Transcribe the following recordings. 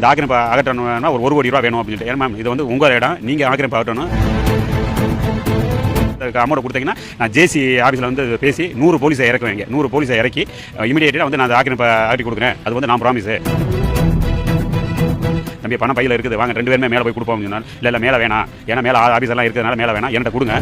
இந்த ஆக்கிரமிப்பு அகற்றணும்னா ஒரு ஒரு கோடி ரூபா வேணும் அப்படின்னு சொல்லிட்டு. ஏன்னா மேம் இது வந்து உங்கள் இடம் நீங்கள் ஆக்கிரமிப்பு அகற்றணும். அமௌண்ட் கொடுத்தீங்கன்னா நான் ஜேசி ஆஃபீஸில் வந்து பேசி நூறு போலீஸை இறக்குவேங்க நூறு போலீஸை இறக்கி இமீடியேட்டாக வந்து நான் அந்த ஆக்கிரமிப்பை அகற்றி கொடுக்குறேன். அது வந்து நான் ப்ராமிஸு தம்பி பணம் பையில் இருக்குது. வாங்க ரெண்டு பேருமே மேலே போய் கொடுப்போம் சொன்னால் இல்லை இல்லை மேலே வேணாம். ஏன்னா மேலே ஆஃபீஸ் எல்லாம் இருக்கிறதுனால மேலே வேணாம். என்கிட்ட கொடுங்க.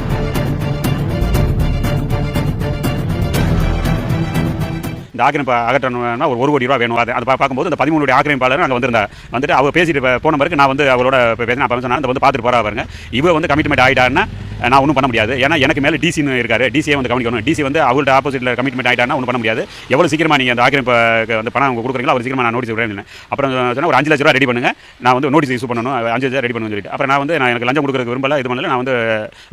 இந்த ஆக்கிரமிப்பு அகற்றணும்னா ஒரு ஒரு கோடி ரூபா வேணும். அது அதை பார்க்கும்போது இந்த பதிமூணு ஆக்கிரமிப்பாளர் அங்கே வந்திருந்தார் வந்துட்டு அவர் பேசிட்டு போன பிறகு நான் வந்து அவளோட பேசினா அப்போ சொன்னாங்க வந்து பார்த்துட்டு போகிறா பாருங்க. இவ வந்து கமிட்மெண்ட் ஆகிட்டாருன்னா நான் ஒன்றும் பண்ண முடியாது. ஏன்னா எனக்கு மேலே டிசின்னு இருக்காரு. டிசியை வந்து கவனிக்கணும். டிசி வந்து அவங்கள்ட்ட ஆப்போசிட்டில் கமிட்மெண்ட் ஆகிட்டானா ஒன்றும் பண்ண முடியாது. எவ்வளோ சீக்கிரமாக நீங்கள் அந்த ஆக்கிரமிப்பு வந்து பணம் அவங்க கொடுக்குறீங்களோ அவர் சீக்கிரமாக நான் நோட்டீஸ் விடுறேன் அப்புறம் சொன்னால் ஒரு அஞ்சு லட்ச ரூபா ரெடி பண்ணுங்கள் நான் வந்து நோட்டீஸ் இஷ்யூ பண்ணணும். அஞ்சு லட்சம் ரெடி பண்ணணும்னு சொல்லிட்டு. அப்புறம் நான் வந்து நான் எனக்கு லஞ்சம் கொடுக்குறதுக்கு விரும்பல. இது பண்ணல. நான் வந்து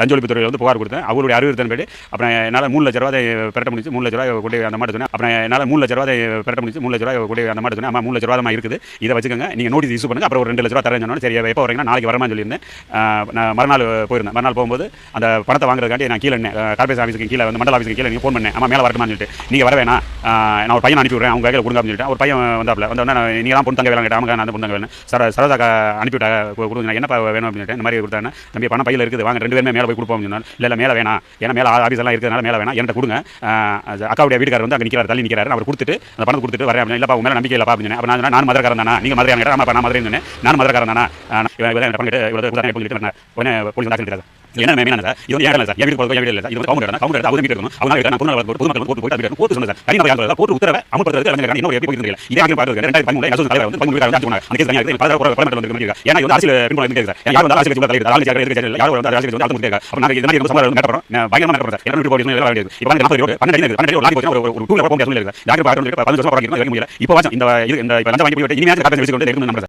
லஞ்ச ஒழிப்புத்துறையில் வந்து புகார் கொடுத்தேன். அவருடைய அறிவுறுத்தன் பேடி அப்புறம் என்னால் மூணு லட்ச ரூபாய் பெரட்ட முடிச்சு மூணு லட்ச ரூபாய் கொண்டு அந்த மாதிரி சொன்னேன். அப்புறம் என்னால் மூணு லட்ச ரூபாய் பெரட்ட முடிச்சு மூணு லட்ச ரூபாய் கொண்டு அந்த மாட்ட சொன்னேன். ஆமாம் மூணு லட்ச ரூபாய் தான் இருக்குது. இதை வச்சுக்கோங்க. நீங்கள் நோட்டீஸ் இஷ்யூ பண்ணுங்க. அப்புறம் ஒரு ரெண்டு லட்ச ரூபா தரேன் சொன்னோம் சரி எப்போ வரீங்கன்னா நாளைக்கு வரமான்னு சொல்லியிருந்தேன். நான் மறுநாள் போயிருந்தேன். மறுநாள் போகும்போது அந்த பணத்தை வாங்குறதுக்காண்டி நான் கீழே கார்பரேஷன் ஆஃபீஸுக்கு கீழே வந்து மண்டல ஆஃபீஸுக்கு கீழே நீங்கள் ஃபோன் பண்ணேன் ஆமாம் மேலே வரட்டுமான்னு சொல்லிட்டு. நீங்கள் வர வேணாம். நான் ஒரு பையன் அனுப்பி விட்றேன். அவங்க கையில் கொடுங்க அப்படின்னு சொல்லிட்டு. ஒரு பையன் வந்தாப்ல வந்து நீங்கள் தான் பொண்ணு தங்க வேலை கேட்டேன் அவங்க நான் அந்த பொண்ணு தங்க வேணும் சர சரதாக்கா அனுப்பிவிட்டா கொடுங்க. நான் என்னப்பா வேணும்? அப்படின்னு சொல்லிட்டு. இந்த மாதிரி கொடுத்தாங்க. தம்பி பணம் பையில் இருக்குது. வாங்க ரெண்டு பேருமே மேலே போய் கொடுப்போம். சொன்னால் இல்லை மேலே வேணாம். ஏன்னா மேலே ஆஃபீஸ் எல்லாம் இருக்கிறதுனால மேலே வேணாம். என்கிட்ட கொடுங்க. அக்காவுடைய வீட்டுக்காரர் வந்து அங்கே நிற்கிறார் தள்ளி நிற்கிறார் அவர் கொடுத்துட்டு அந்த பணத்தை கொடுத்துட்டு வரேன். அப்படின்னு இல்லைப்பா உங்க மேலே நம்பிக்கை இல்லப்பா. அப்படின்னு அப்போ நான் நான் மதுரக்காரன் தானா? நீங்கள் மதுரையாக கேட்டா ஆமாப்பா நான் மதுரை சொன்னேன். நான் மதுரக்காரன் தானா? இவ்வளோ பங்கிட்டு இவ்வளோ உடனே போலீஸ் தாக்கல் என்ன மேம் சார் இது வந்து சார் என் போகிறது என் வீடு இல்லை சார் இது வந்து அவங்க வீட்டு இருக்கணும் அவங்க நான் பொண்ணு பொதுமக்கள் போட்டு போயிட்டு அது சார் தனி உத்தரவை அமல்படுத்துறது எப்படி இதே ஆகிய பார்த்து ரெண்டாயிரத்தி பதிமூணு அரசு தலைவர் வந்து பதிமூணு அந்த கேஸ் தனியாக பல வந்து ஏன்னா இது வந்து அரசியல் பின்புலம் இருக்கு சார் யார் வந்து அரசியல் தலைவர் அரசியல் யார் வந்து அரசியல் வந்து அழுத்தம் இருக்காங்க சார் இரநூறு கோடி எல்லாம் வேண்டியது இப்போ வந்து நாற்பது ரோடு பன்னெண்டு பன்னெண்டு லாரி போச்சு ஒரு டூ போக முடியாது யாருக்கு பதினஞ்சு வருஷம் இப்போ இந்த இந்த லஞ்சம் வாங்கி போய் இனிமையாக வச்சுக்கொண்டு சார்